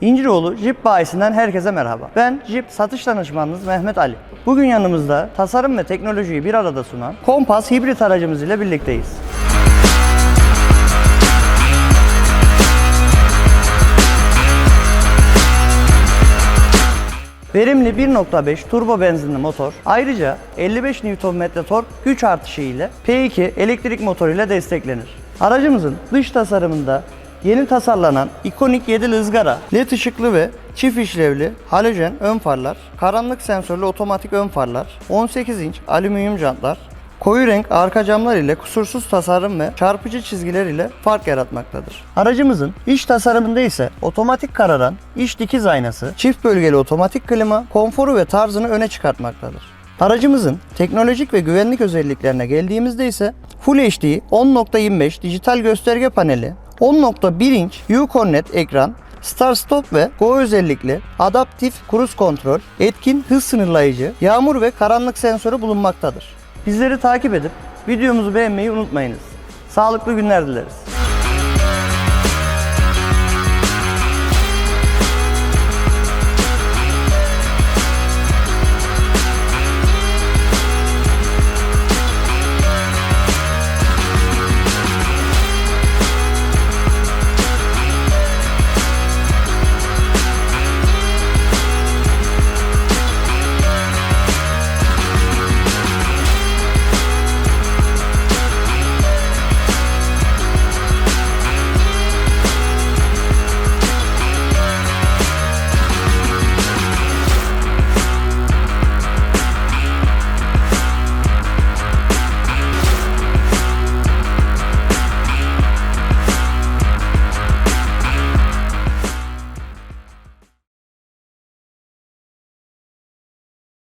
İnciroğlu Jeep bayisinden herkese merhaba. Ben Jeep satış danışmanınız Mehmet Ali. Bugün yanımızda tasarım ve teknolojiyi bir arada sunan Compass hibrit aracımız ile birlikteyiz. Verimli 1.5 turbo benzinli motor, ayrıca 55 Nm tork güç artışı ile P2 elektrik motor ile desteklenir. Aracımızın dış tasarımında yeni tasarlanan ikonik 7'li ızgara, led ışıklı ve çift işlevli halojen ön farlar, karanlık sensörlü otomatik ön farlar, 18 inç alüminyum jantlar, Koyu renk arka camlar ile kusursuz tasarım ve çarpıcı çizgiler ile fark yaratmaktadır. Aracımızın iç tasarımında ise otomatik kararan iç dikiz aynası, çift bölgeli otomatik klima, konforu ve tarzını öne çıkartmaktadır. Aracımızın teknolojik ve güvenlik özelliklerine geldiğimizde ise Full HD 10.25 dijital gösterge paneli, 10.1 inç Uconnect ekran, Start Stop ve Go özellikli adaptif cruise kontrol, etkin hız sınırlayıcı, yağmur ve karanlık sensörü bulunmaktadır. Bizleri takip edip videomuzu beğenmeyi unutmayınız. Sağlıklı günler dileriz.